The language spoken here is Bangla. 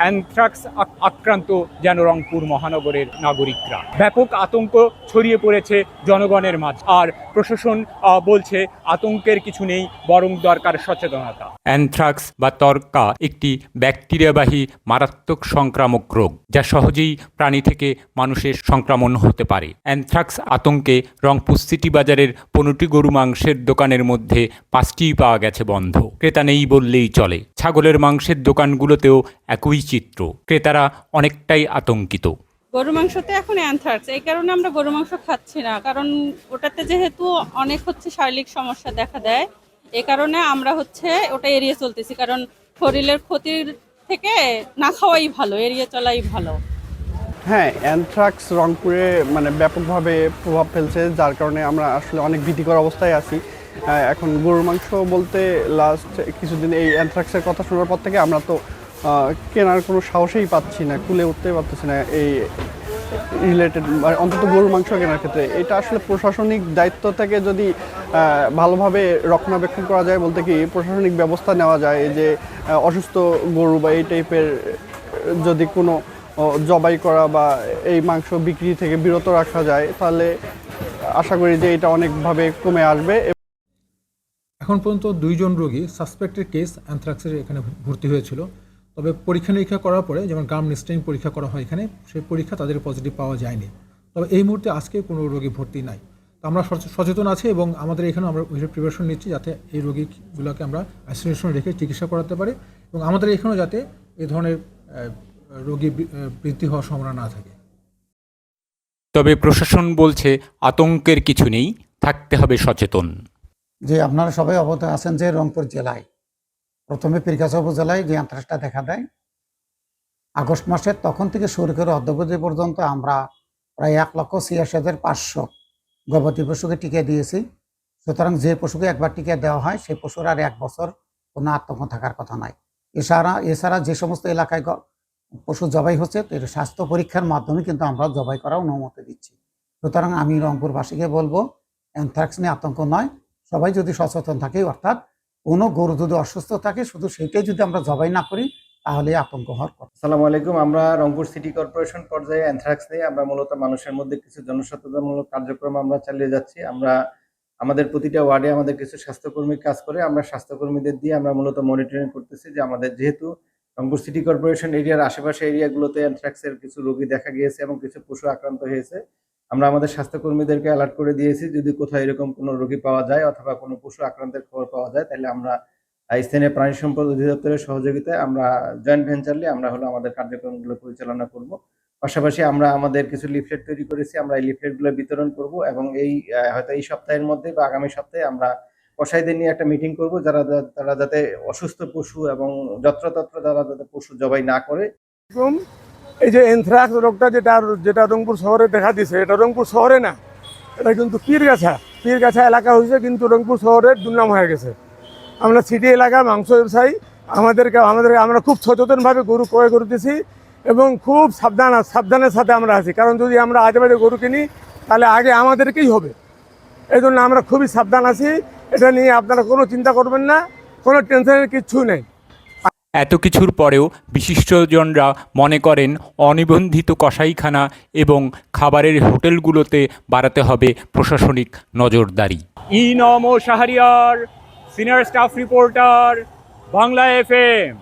অ্যানথ্রাক্স আক- আক্রান্ত যেন রংপুর মহানগরের নাগরিকরা। ব্যাপক আতঙ্ক ছড়িয়ে পড়েছে জনগণের মাঝ। আর প্রশাসন বলছে আতঙ্কের কিছু নেই, বরং দরকার সচেতনতা। অ্যানথ্রাক্স বা তর্কা একটি ব্যাকটেরিয়াবাহী মারাত্মক সংক্রামক রোগ, যা সহজেই প্রাণী থেকে মানুষের সংক্রমণ হতে পারে। অ্যানথ্রাক্স আতঙ্কে রংপুর সিটি বাজারের পনেরোটি গরু মাংসের দোকানের মধ্যে পাঁচটিই পাওয়া গেছে বন্ধ। ক্রেতা নেই বললেই চলে। ছাগলের মাংসের দোকানগুলোতেও একই চিত্র ক্রেতারা অনেকটাই আতঙ্কিত। গরু মাংসতে এখন অ্যানথ্রাক্স এই কারণে আমরা গরু মাংস খাচ্ছি না। কারণ ওটাতে যেহেতু অনেক হচ্ছে শারীরিক সমস্যা দেখা দেয় এ কারণে আমরা হচ্ছে ওটা এড়িয়ে চলতেছি। কারণ শরীরের ক্ষতির থেকে না খাওয়াই ভালো এড়িয়ে চলাই ভালো। হ্যাঁ অ্যানথ্রাক্স রংপুরে মানে ব্যাপকভাবে প্রভাব ফেলছে যার কারণে আমরা আসলে অনেক ভীতিকর অবস্থায় আছি। এখন গরুর মাংস বলতে লাস্ট কিছুদিন এই অ্যানথ্রাক্সের কথা শোনার পর থেকে আমরা তো কেনার কোনো সাহসেই পাচ্ছি না খুলে উঠতে পারতেছি না এই রিলেটেড অন্তত গরুর মাংস কেনার ক্ষেত্রে। এটা আসলে প্রশাসনিক দায়িত্ব থেকে যদি ভালোভাবে রক্ষণাবেক্ষণ করা যায় বলতে কি, প্রশাসনিক ব্যবস্থা নেওয়া যায় যে অসুস্থ গরু বা এই টাইপের, যদি কোনো জবাই করা বা এই মাংস বিক্রি থেকে বিরত রাখা যায়, তাহলে আশা করি যে এটা অনেকভাবে কমে আসবে। এখন পর্যন্ত দুইজন রোগী সাসপেক্টেড কেস অ্যানথ্রাক্সের এখানে ভর্তি হয়েছিল। তবে পরীক্ষা নিরীক্ষা করার পরে যেমন গাম নিস্টাইন পরীক্ষা করা হয় এখানে সেই পরীক্ষা তাদের পজিটিভ পাওয়া যায়নি। তবে এই মুহূর্তে আজকে কোনো রোগী ভর্তি নাই। তো আমরা সচে- সচেতন আছি এবং আমাদের এখানে আমরা ওইসব প্রিপারেশন নিচ্ছি যাতে এই রোগীগুলোকে আমরা আইসোলেশন রেখে চিকিৎসা করাতে পারি এবং আমাদের এখানেও যাতে এই ধরনের রোগী বৃদ্ধি হওয়ার সম্ভাবনা না থাকে। তবে প্রশাসন বলছে আতঙ্কের কিছু নেই থাকতে হবে সচেতন। যে আপনারা সবাই অবগত আছেন যে রংপুর জেলায় প্রথমে পীরগাছা উপজেলায় যে আন্ত্রাসটা দেখা দেয়, আগস্ট মাসের তখন থেকে শুরু করে অদ্যবধি পর্যন্ত আমরা প্রায় এক লক্ষ ছিয়াশি হাজার পাঁচশো গবাদি পশুকে টিকা দিয়েছি। সুতরাং যে পশুকে একবার টিকা দেওয়া হয়, সেই পশুর আর এক বছর কোনো আতঙ্ক থাকার কথা নাই এছাড়া এছাড়া যে সমস্ত এলাকায় পশু জবাই হচ্ছে, এর স্বাস্থ্য পরীক্ষার মাধ্যমে কিন্তু আমরা জবাই করার অনুমতি দিচ্ছি। সুতরাং আমি রংপুরবাসীকে বলব অ্যানথ্রাক্স নিয়ে আতঙ্ক নয়। সবাই যদি সচেতন থাকে, অর্থাৎ কোনো গরু যদি অসুস্থ থাকে, শুধু সেইটাই যদি আমরা জবাই না করি তাহলে আতঙ্ক হওয়ার কথা। আসসালামু আলাইকুম। আমরা রংপুর সিটি কর্পোরেশন পর্যায়ে অ্যানথ্রাক্স নিয়ে আমরা মূলত মানুষের মধ্যে কিছু জনসচেতনমূলক কার্যক্রম আমরা চালিয়ে যাচ্ছি। আমরা, আমাদের প্রতিটা ওয়ার্ডে আমাদের কিছু স্বাস্থ্যকর্মী কাজ করে আমরা স্বাস্থ্যকর্মীদের দিয়ে আমরা মূলত মনিটরিং করতেছি যে আমাদের যেহেতু রংপুর সিটি কর্পোরেশন এরিয়ার আশেপাশে এরিয়াগুলোতে অ্যানথ্রাক্সের কিছু রোগী দেখা গিয়েছে এবং কিছু পশু আক্রান্ত হয়েছে আমরা আমাদের স্বাস্থ্যকর্মীদেরকে অ্যালার্ট করে দিয়েছি, যদি কোথাও এরকম কোনো রোগী পাওয়া যায় অথবা কোনো পশু আক্রান্তের খবর পাওয়া যায়, তাহলে আমরা স্থানীয় প্রাণী সম্পদ অধিদপ্তরের সহযোগিতায় আমরা জয়েন্ট ভেঞ্চারলি আমরা হলো আমাদের কার্যক্রমগুলো পরিচালনা করব। পাশাপাশি আমরা আমাদের কিছু লিফলেট তৈরি করেছি, আমরা এই লিফলেটগুলো বিতরণ করব এবং এই হয়তো এই সপ্তাহের মধ্যে বা আগামী সপ্তাহে আমরা কসাইদের নিয়ে একটা মিটিং করব, যারা তারা যাতে অসুস্থ পশু এবং যত্রতত্র যারা যাতে পশু জবাই না করে। এই যে এনথ্রাক্স রোগটা যেটা যেটা রংপুর শহরে দেখা দিছে, এটা রংপুর শহরে না, এটা কিন্তু পীরগাছা। পীরগাছা এলাকা হয়েছে কিন্তু রংপুর শহরের দুর্নাম হয়ে গেছে। আমরা সিটি এলাকা মাংস ব্যবসায়ী আমাদেরকে আমাদের আমরা খুব সচেতনভাবে গরু ক্রয় করতেছি এবং খুব সাবধান সাবধানের সাথে আমরা আছি। কারণ যদি আমরা আজে বাজে গরু কিনি, তাহলে আগে আমাদেরকেই হবে। এই জন্য আমরা খুবই সাবধান আছি। এটা নিয়ে আপনারা কোনো চিন্তা করবেন না, কোনো টেনশনের কিচ্ছু নেই। এত কিছুর পরেও বিশিষ্টজনরা মনে করেন অনিবন্ধিত কসাইখানা এবং খাবারের হোটেলগুলোতে বাড়াতে হবে প্রশাসনিক নজরদারি। ইনম ও Shahriar, senior staff reporter, Bangla FM.